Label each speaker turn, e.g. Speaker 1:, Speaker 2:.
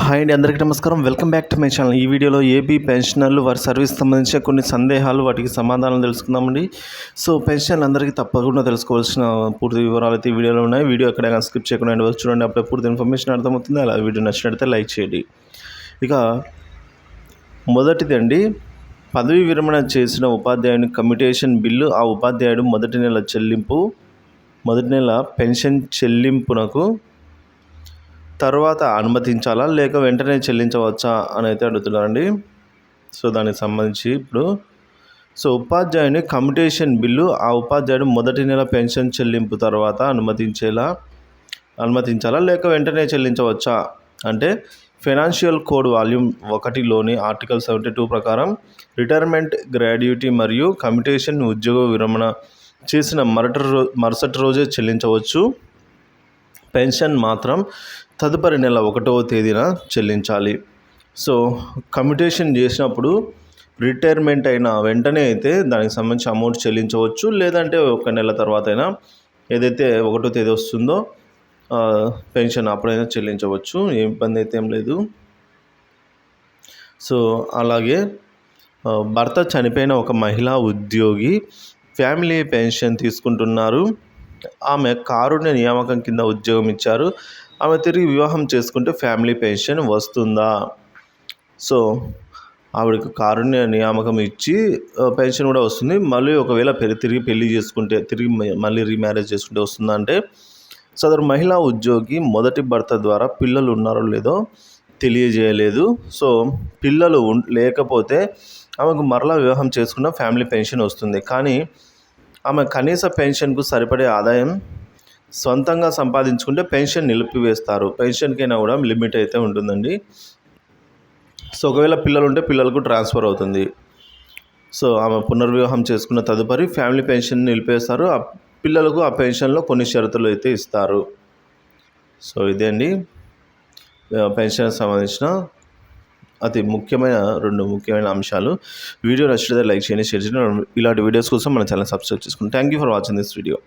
Speaker 1: Hi అండి అందరికీ నమస్కారం. Welcome back to my channel. ఈ వీడియోలో ఏపీ పెన్షనర్లు వారి సర్వీస్ సంబంధించిన కొన్ని సందేహాలు వాటికి సమాధానం తెలుసుకుందామండి. సో పెన్షన్లు అందరికీ తప్పకుండా తెలుసుకోవాల్సిన పూర్తి వివరాలు అయితే ఈ వీడియోలో ఉన్నాయి. వీడియో ఎక్కడైనా స్కిప్ చేయకుండా వరకు చూడండి. అప్పుడే పూర్తి ఇన్ఫర్మేషన్ అర్థమవుతుంది. అలా వీడియో నచ్చినట్లయితే లైక్ చేయండి. ఇక మొదటిదండి పదవి విరమణ చేసిన ఉపాధ్యాయుని కమ్యూటేషన్ బిల్లు. ఆ ఉపాధ్యాయుడు మొదటి నెల చెల్లింపు మొదటి నెల పెన్షన్ చెల్లింపునకు తర్వాత అనుమతించాలా? లేక వెంటనే చెల్లించవచ్చా? అని అయితే అడుగుతున్నారండి. సో దానికి సంబంధించి ఇప్పుడు సో ఉపాధ్యాయుని కమ్యూటేషన్ బిల్లు ఆ ఉపాధ్యాయుడు మొదటి నెల పెన్షన్ చెల్లింపు తర్వాత అనుమతించేలా అనుమతించాలా? లేక వెంటనే చెల్లించవచ్చా? అంటే ఫైనాన్షియల్ కోడ్ వాల్యూమ్ ఒకటిలోని ఆర్టికల్ సెవెంటీ టూ ప్రకారం రిటైర్మెంట్ గ్రాడ్యుటీ మరియు కమ్యూటేషన్ ఉద్యోగ విరమణ చేసిన మరటి రో మరుసటి రోజే చెల్లించవచ్చు. పెన్షన్ మాత్రం తదుపరి నెల ఒకటవ తేదీన చెల్లించాలి. సో కమ్యూటేషన్ చేసినప్పుడు రిటైర్మెంట్ అయిన వెంటనే అయితే దానికి సంబంధించి అమౌంట్ చెల్లించవచ్చు. లేదంటే ఒక నెల తర్వాత అయినా ఏదైతే ఒకటో తేదీ వస్తుందో పెన్షన్ అప్పుడైనా చెల్లించవచ్చు. ఏ ఇబ్బంది అయితే ఏం లేదు. సో అలాగే భర్త చనిపోయిన ఒక మహిళా ఉద్యోగి ఫ్యామిలీ పెన్షన్ తీసుకుంటున్నారు. ఆమె కారుణ్య నియామకం కింద ఉద్యోగం ఇచ్చారు. ఆమె తిరిగి వివాహం చేసుకుంటే ఫ్యామిలీ పెన్షన్ వస్తుందా? సో ఆవిడకి కారుణ్య నియామకం ఇచ్చి పెన్షన్ కూడా వస్తుంది. మళ్ళీ ఒకవేళ పెళ్ళి తిరిగి పెళ్ళి చేసుకుంటే తిరిగి మళ్ళీ రీమ్యారేజ్ చేసుకుంటే వస్తుందా అంటే సదరు మహిళా ఉద్యోగి మొదటి భర్త ద్వారా పిల్లలు ఉన్నారో లేదో తెలియజేయలేదు. సో పిల్లలు లేకపోతే ఆమెకు మరలా వివాహం చేసుకున్న ఫ్యామిలీ పెన్షన్ వస్తుంది. కానీ ఆమె కనీస పెన్షన్కు సరిపడే ఆదాయం సొంతంగా సంపాదించుకుంటే పెన్షన్ నిలిపివేస్తారు. పెన్షన్కైనా కూడా లిమిట్ అయితే ఉంటుందండి. సో ఒకవేళ పిల్లలు ఉంటే పిల్లలకు ట్రాన్స్ఫర్ అవుతుంది. సో ఆమె పునర్వివాహం చేసుకున్న తదుపరి ఫ్యామిలీ పెన్షన్ నిలిపేస్తారు. ఆ పిల్లలకు ఆ పెన్షన్లో కొన్ని షరతులు అయితే ఇస్తారు. సో ఇదే అండి. పెన్షన్ సంబంధించిన అతి ముఖ్యమైన రెండు ముఖ్యమైన అంశాలు. వీడియో నచ్చితే లైక్ చేయండి షేర్ చేయండి. ఇలాంటి వీడియోస్ కోసం మన ఛానల్ సబ్స్క్రైబ్ చేసుకోండి thank you for watching this video.